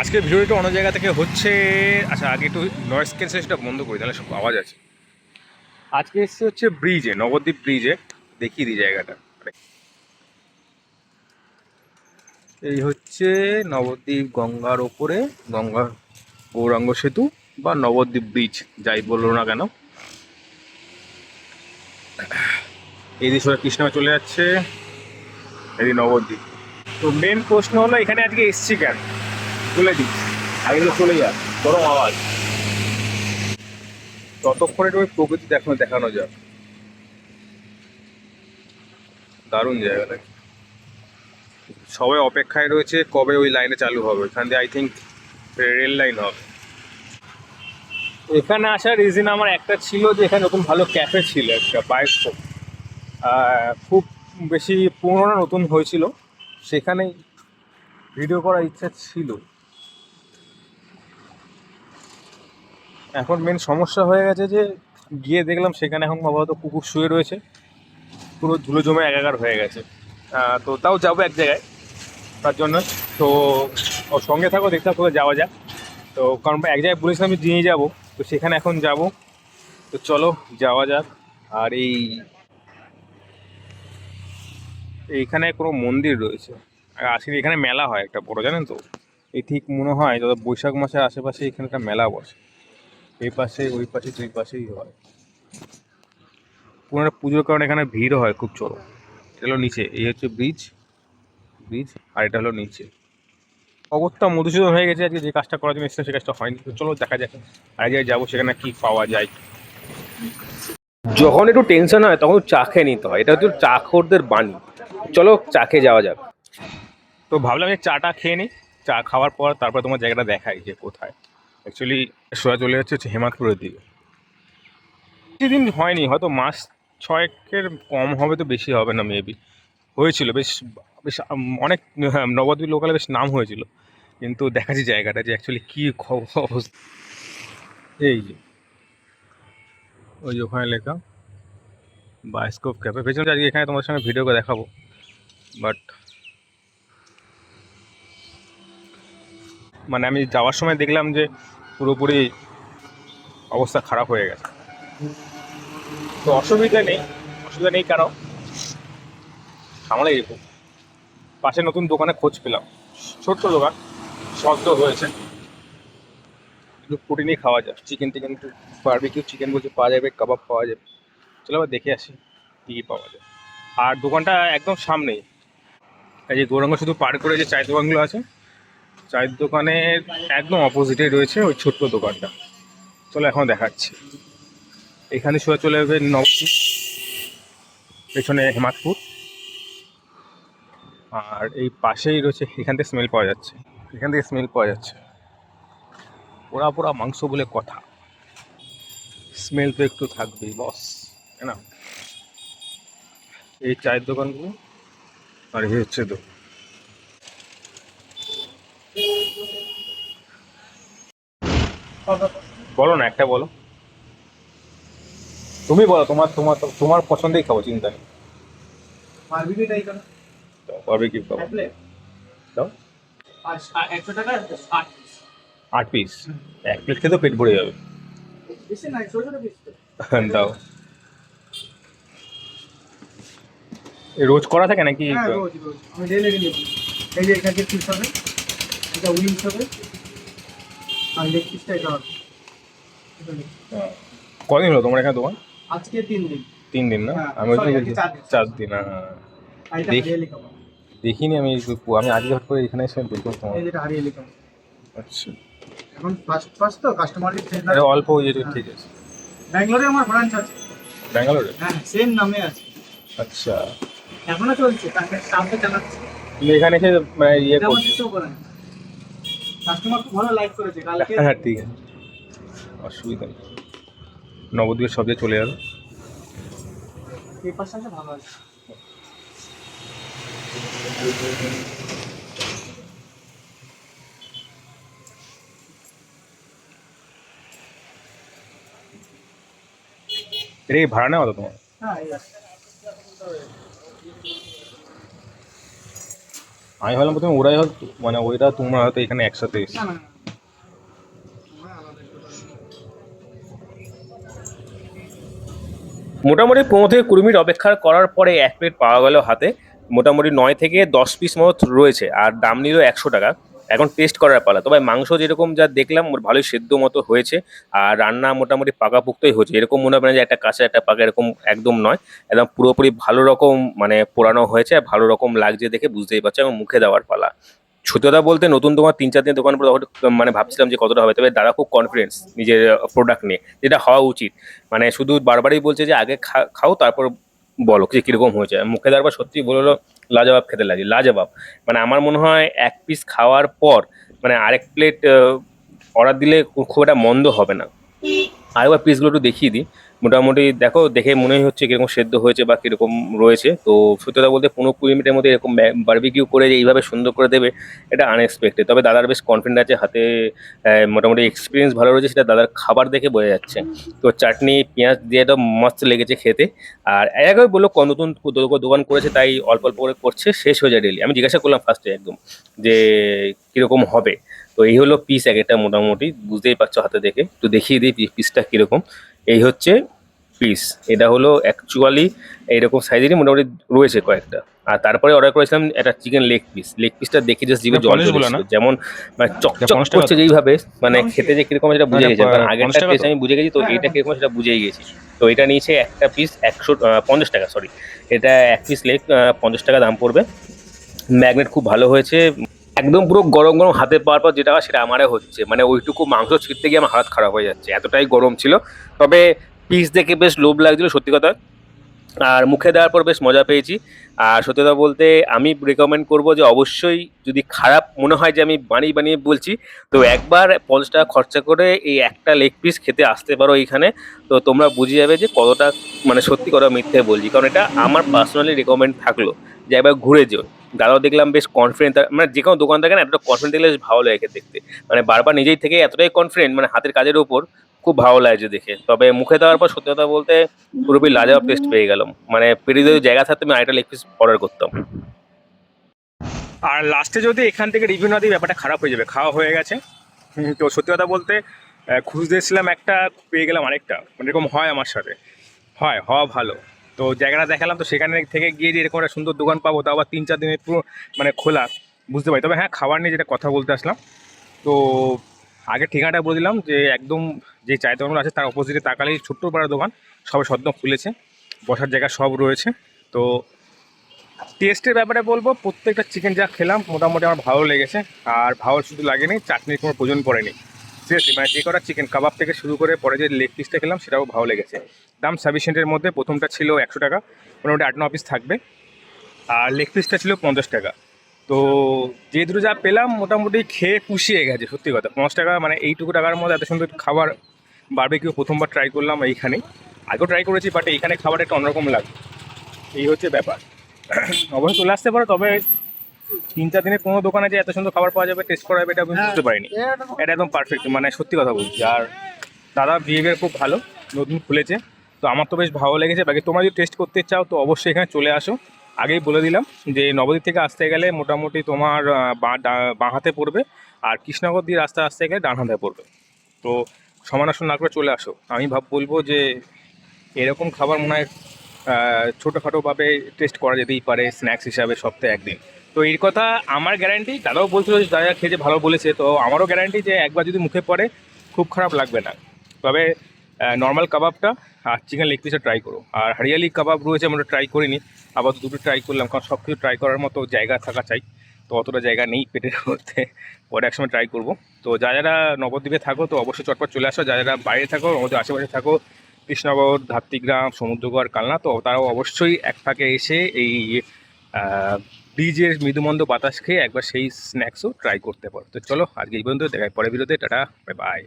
আজকের ভিডিওটা অন্য জায়গা থেকে হচ্ছে আচ্ছা আগে একটু নয়েস ক্যান্সেলটা বন্ধ করি, তাহলে সব আওয়াজ আছে। আজকে এসছে হচ্ছে ব্রিজে, নবদ্বীপ ব্রিজে, দেখিয়ে দিই জায়গাটা। এই হচ্ছে নবদ্বীপ গঙ্গার ওপরে, গঙ্গা গৌরাঙ্গ সেতু বা নবদ্বীপ ব্রিজ যাই বলল না কেন। এই দিকে সোজা কৃষ্ণা চলে যাচ্ছে, এই নবদ্বীপ। তো মেন প্রশ্ন হলো, এখানে আজকে এসছি কেন? বলে দিই আগে চলে যা। গরম আওয়াজ। ততক্ষণে ওই প্রকৃতি দেখানো দেখানো যাক। দারুণ জায়গাটা। সবাই অপেক্ষায় রয়েছে কবে ওই লাইনে চালু হবে। এখান দিয়ে আই থিঙ্ক রেল লাইন হবে। এখানে আসার রিজন আমার একটা ছিল যে এখানে নতুন ভালো ক্যাফে ছিল একটা বায়োস্কোপ খুব বেশি পুরোনো নতুন হয়েছিল। সেখানেই ভিডিও করার ইচ্ছা ছিল। এখন মেন সমস্যা হয়ে গেছে যে গিয়ে দেখলাম সেখানে এখন বাবা কুকুর শুয়ে রয়েছে। পুরো ধুলো জমে একাকার হয়ে গেছে। তো তাও যাব এক জায়গায়। তার জন্য তো ওর সঙ্গে থাকো, দেখতে কোথাও যাওয়া যাক। তো কারণ এক জায়গায় বলেছিলাম আমি নিয়ে যাব। তো সেখানে এখন যাব। তো চলো, যাওয়া যাক। আর এই এইখানে কোনো মন্দির রয়েছে। আর আসলে এখানে মেলা হয় একটা বড়, জানেন তো? এই ঠিক মনে হয়, যত বৈশাখ মাসের আশেপাশে এখানে একটা মেলা বসে। এই পাশে, ওই পাশে দুই পাশেই হয়। পুরো পুজোর কারণে এখানে ভিড় হয় খুব চড়ো এটা হলো নিচে, এই হচ্ছে ব্রিজ ব্রিজ আর এটা হলো নিচে। অগত্যা মধুসূদন হয়ে গেছে আজকে, যে কাজটা করার জন্য এসেছিলাম, সে কাজটা হয়নি। তো চলো দেখা যাক আর জায়গায় যাব সেখানে কি পাওয়া যায়। যখন একটু টেনশন হয়, তখন চা খেয়ে নিতে হয়। এটা হচ্ছে চাখরদের বাণী। চলো চা খেয়ে যাওয়া যাক। তো ভাবলাম যে চাটা খেয়ে নিই, চা খাওয়ার পর তারপর তোমার জায়গাটা দেখাই যে কোথায়। অ্যাকচুয়ালি সোজা চলে যাচ্ছে হচ্ছে হেমাদপুরের দিকে। বেশি দিন হয়নি হয়তো মাস ছয়েকের কম হবে তো বেশি হবে না মেবি হয়েছিল বেশ বেশ অনেক হ্যাঁ, নবদ্বীপ লোকালে বেশ নাম হয়েছিল। কিন্তু দেখাচ্ছি জায়গাটা যে অ্যাকচুয়ালি কী অবস্থা। এই যে ওই যে ওখানে লেখা বায়োস্কোপ ভেবেছিলাম যে আজকে এখানে তোমার সঙ্গে ভিডিও করে দেখাবো বাট মানে আমি যাওয়ার সময় দেখলাম যে পুরোপুরি অবস্থা খারাপ হয়ে গেছে। তো অসুবিধা নেই অসুবিধা নেই কারণ সামলে যেত পাশে নতুন দোকানে খোঁজ পেলাম। ছোট্ট দোকান শব্দ হয়েছে। একটু প্রোটিনই খাওয়া যায় চিকেন টিকেন একটু বারবিকিউ চিকেন বলছে পাওয়া যাবে কাবাব পাওয়া যাবে। চলো আবার দেখে আসি কী কী পাওয়া যায়। আর দোকানটা একদম সামনেই। এই যে গৌরাঙ্গ শুধু পার করে যে চায়ের দোকানগুলো আছে চায়ের দোকানের একদম অপোজিটে রয়েছে ওই ছোট্ট দোকানটা। চলো এখন দেখাচ্ছি। এখানে সোজা চলে যাবে নবদ্বীপ, পেছনে হেমাদপুর। আর এই পাশেই রয়েছে, এখান থেকে স্মেল পাওয়া যাচ্ছে। এখান থেকে স্মেল পাওয়া যাচ্ছে। পোড়া পোড়া মাংস বলে কথা। স্মেল তো একটু থাকবেই বস না? এই চায়ের দোকানগুলো, আর এই হচ্ছে দোকান বলো না একটা বলো। তুমি বলো তোমার তোমার তোমার পছন্দেই খাব চিন্তা নেই। বারবিকিউটাই করো। পারবে খাব। দাও। আর আর একশো টাকা আট পিস আট পিস এক প্লেট খেতে পেট ভরে যাবে। বেশি ছোট ছোট পিস দাও। রোজ করা থাকে নাকি? হ্যাঁ রোজ রোজ। আমি ডেলি ডেলি এই যে এখানে পিস হবে এটা উইংস হবে। আর লেগ পিসটা এটা হবে। হ্যাঁ। কদিন হলো তোমার এখানে দোকান? আজকে তিন দিন। তিন দিন না? হ্যাঁ, আমি ওই চার দিন। হ্যাঁ লিখাবো। দেখিনি আমি আমি আজকে হট করে এখানে এসে দেখলাম তোমার আচ্ছা। এখন ফার্স্ট ফার্স্ট তো কাস্টমারকে এটা অল্প ওই ঠিক আছে। ব্যাঙ্গালোরে আমার ব্রাঞ্চ আছে। ব্যাঙ্গালোরে? হ্যাঁ সেম নামে আছে। আচ্ছা। এখনও চলছে তাকে স্টাফে চালাচ্ছে এখানে এসে মানে ইয়ে করছ। কাস্টমার খুব ভালো লাইক করেছে কালকে হ্যাঁ ঠিক আছে। অসুবিধা নেই। নবদ্বীপের সব চলে যাবে। পেপার সাথে ভালো আছে। এটা কি ভাড়া নেওয়া তো তোমার? হ্যাঁ এই আছে আমি ভাবলাম প্রথমে ওরাই হয়তো মানে ওইটা তোমরা হয়তো এখানে একসাথে টোটাল মোটামুটি পনেরো থেকে কুড়ি মিনিট অপেক্ষা করার পরে এক প্লেট পাওয়া গেল হাতে। মোটামুটি নয় থেকে দশ পিস মতো রয়েছে আর দাম নিল একশো টাকা। এখন টেস্ট করার পালা। তবে মাংস যেরকম যা দেখলাম মোট ভালোই সেদ্ধ মতো হয়েছে, আর রান্না মোটামুটি পাকাপুক্তই হয়েছে। এরকম মনে হবে না যে একটা কাঁচা একটা পাকা এরকম একদম নয়। একদম পুরোপুরি ভালো রকম মানে পোড়ানো হয়েছে, আর ভালো রকম লাগছে দেখে বুঝতেই পারছ এবং মুখে দেওয়ার পালা। সত্যি কথা বলতে নতুন দোকান তিন চার দিন দোকান পরে মানে ভাবছিলাম যে কতটা হবে, তবে দাদা খুব কনফিডেন্স নিজের প্রোডাক্ট নিয়ে, যেটা হওয়া উচিত। মানে শুধু বারবারই বলছে যে আগে খাও, তারপর বলো যে কীরকম হয়েছে। মুখে দেওয়ার পর সত্যি বলল লাজবাব খেতে লাগে, লাজবাব। মানে আমার মনে হয় এক পিস খাওয়ার পর মানে আরেক প্লেট অর্ডার দিলে খুব একটা মন্দ হবে না। আরেকবার পিসগুলো একটু দেখিয়ে দিই। মোটামুটি দেখো, দেখে মনে হচ্ছে কীরকম সেদ্ধ হয়েছে বা কীরকম রয়েছে। তো সত্যি কথা বলতে পনেরো কুড়ি মিনিটের মধ্যে এরকম বার্বিকিউ করে যে এইভাবে সুন্দর করে দেবে, এটা আনএক্সপেক্টেড তবে দাদার বেশ কনফিডেন্ট আছে, হাতে মোটামুটি এক্সপিরিয়েন্স ভালো রয়েছে, সেটা দাদার খাবার দেখে বোঝা যাচ্ছে। তো চাটনি, পেঁয়াজ দিয়ে তো মস্ত লেগেছে খেতে। আর একবার বলল, ক- নতুন দোকান করেছে, তাই অল্প অল্প করে করছে, শেষ হয়ে যায় ডেলি আমি জিজ্ঞাসা করলাম ফার্স্টে একদম, যে কীরকম হবে। তো এই হলো পিস এক একটা মোটামুটি বুঝতেই পারছ হাতে দেখে। একটু দেখিয়ে দিই পিসটা কীরকম। এই হচ্ছে পিস এটা হলো অ্যাকচুয়ালি এইরকম সাইজেরই মোটামুটি রয়েছে কয়েকটা। আর তারপরে অর্ডার করেছিলাম একটা চিকেন লেগ পিস লেগ পিসটা দেখে জাস্ট জিভে জল চলে না? যেমন মানে চকচক করছে যেইভাবে মানে খেতে যে কীরকম সেটা বুঝে না, গেছে। না, কারণ পঞ্চাশ আগেরটা টাকা টেস্ট আমি বুঝে গেছি তো হ্যাঁ, এটা হ্যাঁ। কীরকম সেটা বুঝেই গেছি। তো এটা নিয়েছে একটা পিস একশো পঞ্চাশ টাকা সরি এটা এক পিস লেগ পঞ্চাশ টাকা দাম পড়বে। ম্যাগনেট খুব ভালো হয়েছে। একদম পুরো গরম গরম হাতে পাওয়ার পর যেটা হয় সেটা আমারে হচ্ছে। মানে ওইটুকু মাংস ছিঁড়তে গিয়ে আমার হাত খারাপ হয়ে যাচ্ছে। এতটাই গরম ছিল। তবে পিস দেখে বেশ লোভ লাগছিল সত্যি কথা। আর মুখে দেওয়ার পর বেশ মজা পেয়েছি। আর সত্যি কথা বলতে আমি রেকমেন্ড করব যে অবশ্যই যদি খারাপ মনে হয় যে আমি বানিয়ে বানিয়ে বলছি, তো একবার পঞ্চাশ টাকা খরচা করে এই একটা লেগ পিস খেতে আসতে পারো এইখানে। তো তোমরা বুঝে যাবে যে কতটা মানে সত্যি কথা মিথ্যে বলছি। কারণ এটা আমার পার্সোনালি রেকমেন্ড থাকল যে একবার ঘুরে যেও। দাদাও দেখলাম বেশ কনফিডেন্ট মানে যে কোনো দোকান থাকে না এতটা কনফিডেন্ট দেখলে বেশ ভালো লাগে দেখতে। মানে বারবার নিজেই থেকে এতটাই কনফিডেন্ট মানে হাতের কাজের উপর খুব ভালো লাগছে দেখে। তবে মুখে দেওয়ার পর সত্যি কথা বলতে পুরোপুরি লাজবাব টেস্ট পেয়ে গেলাম। মানে পেটে যদি জায়গা থাকতো আমি আরেকটা লেগ পিস অর্ডার করতাম। আর লাস্টে যদি এখান থেকে রিভিউ না দিই ব্যাপারটা খারাপ হয়ে যাবে। খাওয়া হয়ে গেছে। তো সত্যি কথা বলতে আহ, খুঁজতে এসেছিলাম একটা পেয়ে গেলাম আরেকটা। মানে এরকম হয় আমার সাথে। হয় হওয়া ভালো। তো জায়গাটা দেখালাম, তো সেখানে থেকে গিয়ে যে এরকম একটা সুন্দর দোকান পাবো তা আবার তিন চার দিনের পুরো মানে খোলা, বুঝতে পারি। তবে হ্যাঁ খাবার নিয়ে যেটা কথা বলতে আসলাম, তো আগে ঠিকানাটা বলে দিলাম যে একদম যে চায়ের দোকানগুলো আছে, তার অপোজিটে তাকালেই ছোট্ট পাড়া দোকান সবে সদ্য খুলেছে, বসার জায়গা সব রয়েছে। তো টেস্টের ব্যাপারে বলব, প্রত্যেকটা চিকেন যা খেলাম, মোটামুটি আমার ভালো লেগেছে, আর ভালো শুধু লাগেনি, চাটনির কোনো প্রয়োজন পড়েনি। সিরিয়াসলি মানে যে কটা চিকেন কাবাব থেকে শুরু করে পরে যে লেগ পিসটা খেলাম, সেটাও ভালো লেগেছে। দাম সাফিসিয়েন্টের মধ্যে প্রথমটা ছিল একশো টাকা, মোটামুটি আট ন পিস থাকবে। আর লেগ পিসটা ছিল পঞ্চাশ টাকা। তো যে দুটো যা পেলাম, মোটামুটি খেয়ে পুষিয়ে গেছে, সত্যি কথা। পঞ্চাশ টাকা মানে এইটুকু টাকার মধ্যে এত সুন্দর খাবার বারবিকিউ প্রথমবার ট্রাই করলাম এইখানেই আগেও ট্রাই করেছি বাট এইখানে খাবার একটা অন্যরকম লাগে। এই হচ্ছে ব্যাপার। অবশ্যই চলে আসতে পারো, তবে তিন চার দিনের কোনো দোকানে যে এত সুন্দর খাবার পাওয়া যাবে টেস্ট করা যাবে এটা আমি বুঝতে পারিনি। এটা একদম পারফেক্ট মানে সত্যি কথা বলছি। আর দাদা বিহেভিয়ার খুব ভালো নতুন খুলেছে। তো আমার তো বেশ ভালো লেগেছে। বাকি তোমরা যদি টেস্ট করতে চাও তো অবশ্যই এখানে চলে আসো। আগেই বলে দিলাম যে নবদ্বীপ থেকে আসতে গেলে মোটামুটি তোমার বাঁ হাতে পড়বে। আর কৃষ্ণনগর দিয়ে রাস্তা আসতে গেলে ডান হাতে পড়বে। তো সমানাসন না করে চলে আসো। আমি ভাব বলব যে এরকম খাবার মনে হয় ছোটোখাটোভাবে টেস্ট করা যেতেই পারে স্ন্যাক্স হিসাবে সপ্তাহে একদিন। তো এর কথা আমার গ্যারান্টি দাদাও বলছিল যে দাদা খেতে ভালো বলেছে, তো আমারও গ্যারান্টি যে একবার যদি মুখে পড়ে, খুব খারাপ লাগবে না। তবে নর্মাল কাবাবটা আর চিকেন লেগ পিসটা ট্রাই করো। আর হরিয়ালি কাবাব রয়েছে, আমরা ট্রাই করিনি। আবার দুটো ট্রাই করলাম, কারণ সব কিছু ট্রাই করার মতো জায়গা থাকা চাই। তো অতটা জায়গা নেই পেটের মধ্যে, পরে একসময় ট্রাই করব। তো যা যারা নবদ্বীপে থাকো, তো অবশ্যই চটপট চলে আসো। যারা যারা বাইরে থাকো, আমাদের আশেপাশে থাকো, কৃষ্ণনগর, ধাত্রিগ্রাম, সমুদ্রগড়, কালনা, তো তারাও অবশ্যই এক ফাঁকে এসে এই ব্রিজের মৃদুমন্দ বাতাস খেয়ে একবার সেই স্ন্যাক্সও ট্রাই করতে পারো। তো চলো আজকে এই পর্যন্ত দেখায় পরে বিরোধে টাটা বাই বাই